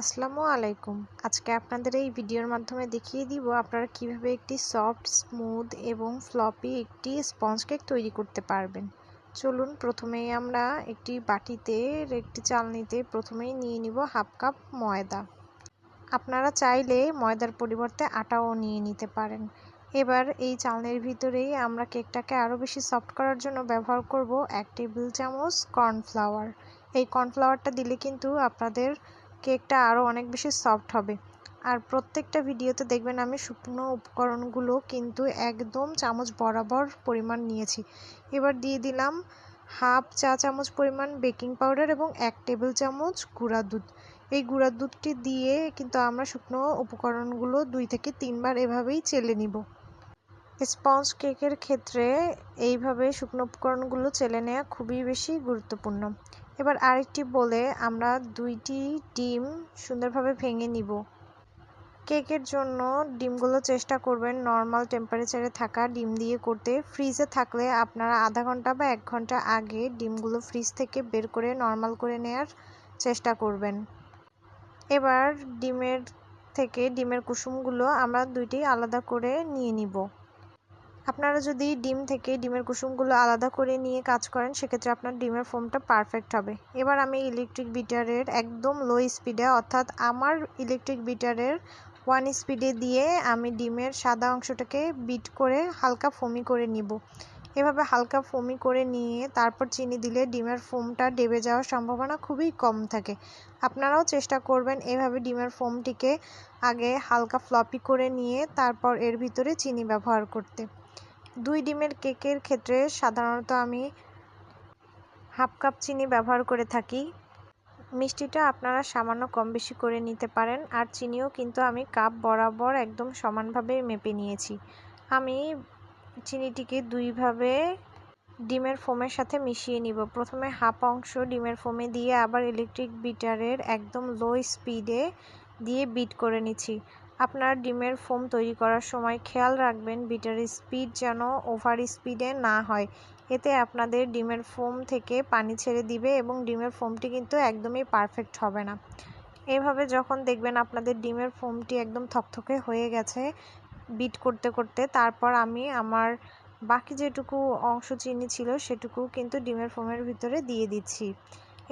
আসসালামু আলাইকুম। আজকে আপনাদের এই ভিডিওর মাধ্যমে দেখিয়ে দিব আপনারা কীভাবে একটি সফট, স্মুথ এবং ফ্লপি একটি স্পঞ্জ কেক তৈরি করতে পারবেন। চলুন প্রথমেই আমরা একটি বাটিতে একটি চালনিতে প্রথমেই নিয়ে নিব হাফ কাপ ময়দা। আপনারা চাইলে ময়দার পরিবর্তে আটাও নিয়ে নিতে পারেন। এবার এই চালনির ভিতরেই আমরা কেকটাকে আরও বেশি সফট করার জন্য ব্যবহার করব এক টেবিল চামচ কর্নফ্লাওয়ার। এই কর্নফ্লাওয়ারটা দিলে কিন্তু আপনাদের কেকটা আরও অনেক বেশি সফট হবে। আর প্রত্যেকটা ভিডিওতে দেখবেন আমি শুকনো উপকরণগুলো কিন্তু একদম চামচ বরাবর পরিমাণ নিয়েছি। এবার দিয়ে দিলাম হাফ চা চামচ পরিমাণ বেকিং পাউডার এবং এক টেবিল চামচ গুঁড়া দুধ। এই গুঁড়া দুধটি দিয়ে কিন্তু আমরা শুকনো উপকরণগুলো দুই থেকে তিনবার এভাবেই চেলে নিব। স্পঞ্জ কেকের ক্ষেত্রে এইভাবে শুকনো উপকরণগুলো চেলে নেওয়া খুবই বেশি গুরুত্বপূর্ণ। এবার আরেকটি বলে আমরা দুইটি ডিম সুন্দরভাবে ভেঙে নিব। কেকের জন্য ডিমগুলো চেষ্টা করবেন নর্মাল টেম্পারেচারে থাকা ডিম দিয়ে করতে। ফ্রিজে থাকলে আপনারা আধা ঘণ্টা বা এক ঘণ্টা আগে ডিমগুলো ফ্রিজ থেকে বের করে নর্মাল করে নেওয়ার চেষ্টা করবেন। এবার ডিমের থেকে ডিমের কুসুমগুলো আমরা দুইটি আলাদা করে নিয়ে নিব। আপনারা যদি ডিম থেকে ডিমের কুসুমগুলো আলাদা করে নিয়ে কাজ করেন, সেক্ষেত্রে আপনার ডিমের ফোমটা পারফেক্ট হবে। এবার আমি ইলেকট্রিক বিটারের একদম লো স্পিডে অর্থাৎ আমার ইলেকট্রিক বিটারের ওয়ান স্পিডে দিয়ে আমি ডিমের সাদা অংশটাকে বিট করে হালকা ফোমি করে নিব। এভাবে হালকা ফোমি করে নিয়ে তারপর চিনি দিলে ডিমের ফোমটা ডেবে যাওয়ার সম্ভাবনা খুবই কম থাকে। আপনারাও চেষ্টা করবেন এভাবে ডিমের ফোমটিকে আগে হালকা ফ্লপি করে নিয়ে তারপর এর ভিতরে চিনি ব্যবহার করতে। দুই ডিমের কেকের ক্ষেত্রে সাধারণত আমি হাফ কাপ চিনি ব্যবহার করে থাকি। মিষ্টিটা আপনারা সামান্য কম বেশি করে নিতে পারেন, আর চিনিও কিন্তু আমি কাপ বরাবর একদম সমানভাবে মেপে নিয়েছি। আমি চিনিটিকে দুইভাবে ডিমের ফোমের সাথে মিশিয়ে নিব। প্রথমে হাফ অংশ ডিমের ফোমে দিয়ে আবার ইলেকট্রিক বিটারের একদম লো স্পিডে দিয়ে বিট করে নিচ্ছি। আপনার ডিমের ফোম তৈরি করার সময় খেয়াল রাখবেন বিটার স্পিড যেন ওভার স্পিডে না হয়। এতে আপনাদের ডিমের ফোম থেকে পানি ছেড়ে দিবে এবং ডিমের ফোমটি কিন্তু একদমই পারফেক্ট হবে না। এভাবে যখন দেখবেন আপনাদের ডিমের ফোমটি একদম থকথকে হয়ে গেছে বিট করতে করতে, তারপর আমি আমার বাকি যেটুকু অংশ চিনি ছিল সেটুকু কিন্তু ডিমের ফোমের ভিতরে দিয়ে দিচ্ছি।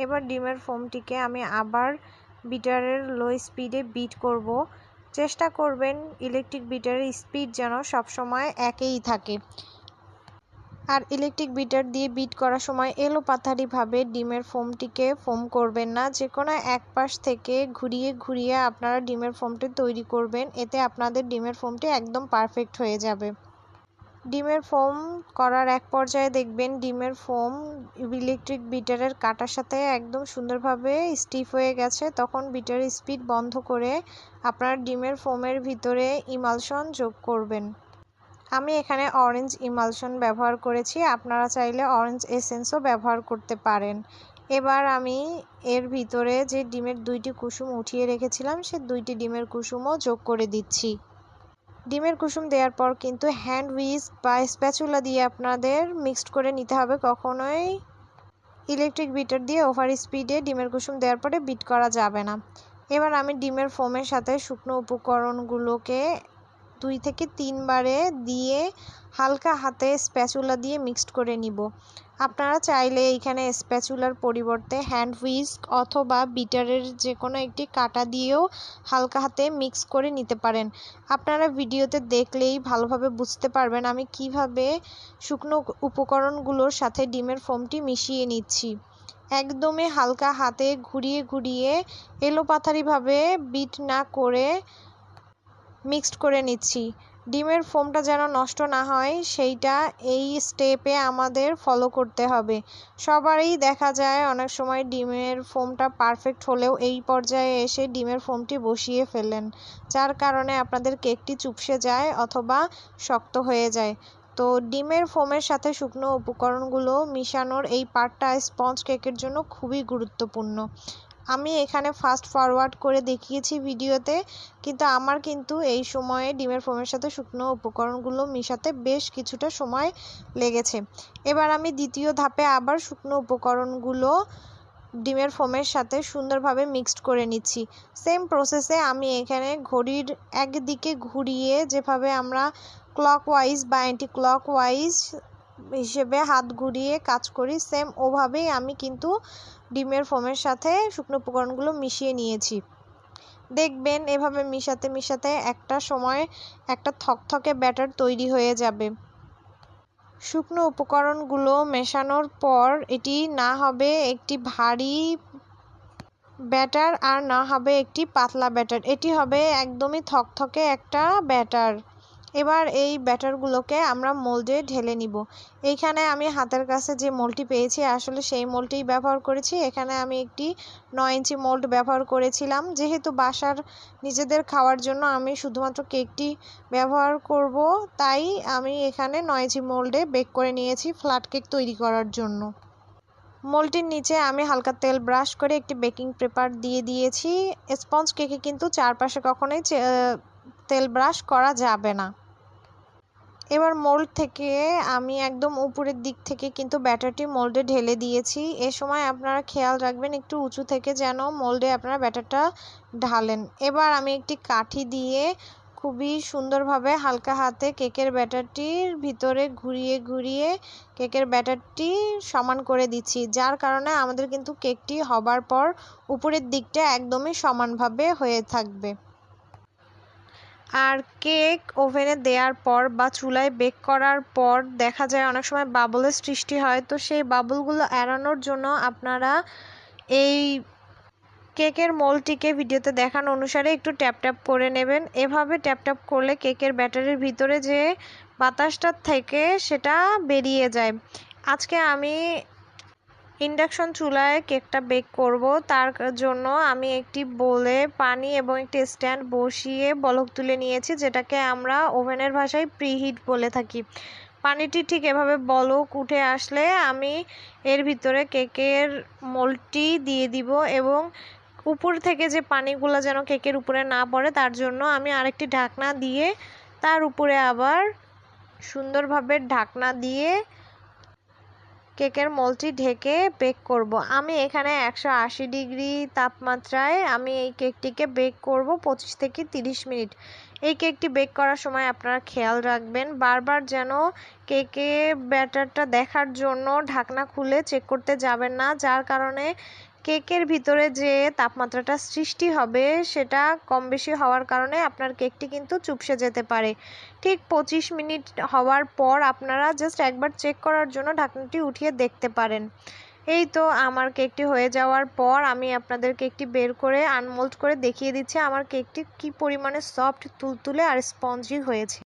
এবার ডিমের ফোমটিকে আমি আবার বিটারের লো স্পিডে বিট করব। চেষ্টা করবেন ইলেকট্রিক বিটারের স্পিড যেন সবসময় একই থাকে। আর ইলেকট্রিক বিটার দিয়ে বিট করার সময় এলো পাথারিভাবে ডিমের ফোমটিকে ফোম করবেন না। যে কোনো এক পাশ থেকে ঘুরিয়ে ঘুরিয়ে আপনারা ডিমের ফোমটি তৈরি করবেন। এতে আপনাদের ডিমের ফোমটি একদম পারফেক্ট হয়ে যাবে। ডিমের ফোম করার এক পর্যায়ে দেখবেন ডিমের ফোম ইলেকট্রিক বিটারের কাটার সাথে একদম সুন্দরভাবে স্টিফ হয়ে গেছে। তখন বিটারের স্পিড বন্ধ করে আপনার ডিমের ফোমের ভিতরে ইমালশন যোগ করবেন। আমি এখানে অরেঞ্জ ইমালশন ব্যবহার করেছি। আপনারা চাইলে অরেঞ্জ এসেন্সও ব্যবহার করতে পারেন। এবার আমি এর ভিতরে যে ডিমের দুইটি কুসুম উঠিয়ে রেখেছিলাম, সে দুইটি ডিমের কুসুমও যোগ করে দিচ্ছি। ডিমের কুসুম দেওয়ার পর কিন্তু হ্যান্ড উইস্ক বা স্প্যাচুলা দিয়ে আপনাদের মিক্সড করে নিতে হবে। কখনোই ইলেকট্রিক বিটার দিয়ে ওভার স্পিডে ডিমের কুসুম দেওয়ার পরে বিট করা যাবে না। এবার আমি ডিমের ফোমের সাথে শুকনো উপকরণগুলোকে দুই থেকে তিনবারে দিয়ে হালকা হাতে স্প্যাচুলা দিয়ে মিক্সড করে নিব। আপনারা চাইলে এইখানে স্প্যাচুলার পরিবর্তে হ্যান্ড হুইস্ক অথবা বিটারের যে কোনো একটি কাটা দিয়েও হালকা হাতে মিক্স করে নিতে পারেন। আপনারা ভিডিওতে দেখলেই ভালোভাবে বুঝতে পারবেন আমি কীভাবে শুকনো উপকরণগুলোর সাথে ডিমের ফোমটি মিশিয়ে নিচ্ছি। একদমই হালকা হাতে ঘুরিয়ে ঘুরিয়ে এলোপাথারিভাবে বিট না করে মিক্সড করে নিচ্ছি। ডিমের ফোমটা যেন নষ্ট না হয়, সেইটা এই স্টেপে আমাদের ফলো করতে হবে। সবারই দেখা যায়, অনেক সময় ডিমের ফোমটা পারফেক্ট হলেও এই পর্যায়ে এসে ডিমের ফোমটি বসিয়ে ফেলেন যার কারণে আপনাদের কেকটি চুপসে যায় অথবা শক্ত হয়ে যায়। তো ডিমের ফোমের সাথে শুকনো উপকরণগুলো মিশানোর এই পার্টটা স্পঞ্জ কেকের জন্য খুবই গুরুত্বপূর্ণ। আমি এখানে ফাস্ট ফরওয়ার্ড করে দেখিয়েছি ভিডিওতে, কিন্তু আমার কিন্তু এই সময়ে ডিমের ফোমের সাথে শুকনো উপকরণগুলো মিশাতে বেশ কিছুটা সময় লেগেছে। এবার আমি দ্বিতীয় ধাপে আবার শুকনো উপকরণগুলো ডিমের ফোমের সাথে সুন্দরভাবে মিক্সড করে নিচ্ছি। সেম প্রসেসে আমি এখানে ঘড়ির একদিকে ঘুরিয়ে যেভাবে আমরা ক্লক ওয়াইজ বা অ্যান্টি ক্লক ওয়াইজ হিসেবে হাত ঘুরিয়ে কাজ করি সেম ওভাবেই আমি কিন্তু ডিমের ফোমের সাথে শুকনো উপকরণগুলো মিশিয়ে নিয়েছি। দেখবেন এভাবে মিশাতে মিশাতে একটা সময় একটা থকথকে ব্যাটার তৈরি হয়ে যাবে। শুকনো উপকরণগুলো মেশানোর পর এটি না হবে একটি ভারী ব্যাটার আর না হবে একটি পাতলা ব্যাটার। এটি হবে একদমই থকথকে একটা ব্যাটার। এবার এই ব্যাটারগুলোকে আমরা মোল্ডে ঢেলে নিব। এইখানে আমি হাতের কাছে যে মোলটি পেয়েছি, আসলে সেই মোলটি ব্যবহার করেছি। এখানে আমি একটি নয় ইঞ্চি মোল্ড ব্যবহার করেছিলাম। যেহেতু বাসার নিজেদের খাওয়ার জন্য আমি শুধুমাত্র কেকটি ব্যবহার করব, তাই আমি এখানে নয় ইঞ্চি মোল্ডে বেক করে নিয়েছি ফ্ল্যাট কেক তৈরি করার জন্য। মোলটির নিচে আমি হালকা তেল ব্রাশ করে একটি বেকিং পেপার দিয়ে দিয়েছি। স্পঞ্জ কেকে কিন্তু চারপাশে কখনোই তেল ব্রাশ করা যাবে না। এবার মোল্ড থেকে আমি একদম উপরের দিক থেকে কিন্তু ব্যাটারটি মোল্ডে ঢেলে দিয়েছি। এ সময় আপনারা খেয়াল রাখবেন, একটু উঁচু থেকে যেন মোল্ডে আপনারা ব্যাটারটা ঢালেন। এবার আমি একটি কাঠি দিয়ে খুবই সুন্দরভাবে হালকা হাতে কেকের ব্যাটারটির ভিতরে ঘুরিয়ে ঘুরিয়ে কেকের ব্যাটারটি সমান করে দিচ্ছি, যার কারণে আমাদের কিন্তু কেকটি হবার পর উপরের দিকটা একদমই সমানভাবে হয়ে থাকবে। আর কেক ওভেনে দেওয়ার পর বা চুলায় বেক করার পর দেখা যায় অনেক সময় বাবলের সৃষ্টি হয়। তো সেই বাবলগুলো এড়ানোর জন্য আপনারা এই কেকের মোলটিকে ভিডিওতে দেখানো অনুসারে একটু ট্যাপ ট্যাপ করে নেবেন। এভাবে ট্যাপ ট্যাপ করলে কেকের ব্যাটারির ভিতরে যে বাতাসটা থেকে সেটা বেরিয়ে যায়। আজকে আমি ইন্ডাকশন চুলায় কেকটা বেক করব। তার জন্য আমি একটি বোলে পানি এবং একটি স্ট্যান্ড বসিয়ে বলক তুলে নিয়েছি, যেটাকে আমরা ওভেনের ভাষায় প্রিহিট বলে থাকি। পানিটি ঠিক এভাবে বলক উঠে আসলে আমি এর ভিতরে কেকের মোলটি দিয়ে দিব এবং উপর থেকে যে পানিগুলো যেন কেকের উপরে না পড়ে, তার জন্য আমি আরেকটি ঢাকনা দিয়ে তার উপরে আবার সুন্দরভাবে ঢাকনা দিয়ে কেকের মোলটি ঢেকে বেক করব। আমি এখানে একশো আশি ডিগ্রি তাপমাত্রায় আমি এই কেকটিকে বেক করব পঁচিশ থেকে তিরিশ মিনিট এই কেকটি বেক করার সময় আপনারা খেয়াল রাখবেন, বারবার যেন কেকে ব্যাটারটা দেখার জন্য ঢাকনা খুলে চেক করতে যাবেন না, যার কারণে কেকের ভিতরে যে তাপমাত্রাটা সৃষ্টি হবে, সেটা কম বেশি হওয়ার কারণে আপনার কেকটি কিন্তু চুপসে যেতে পারে। ঠিক পঁচিশ মিনিট হওয়ার পর আপনারা জাস্ট একবার চেক করার জন্য ঢাকনাটি উঠিয়ে দেখতে পারেন। এই তো আমার কেকটি হয়ে যাওয়ার পর আমি আপনাদের কেকটি বের করে আনমোল্ড করে দেখিয়ে দিচ্ছি, আমার কেকটি কি পরিমাণে সফট তুলতুলে আর স্পঞ্জি হয়েছে।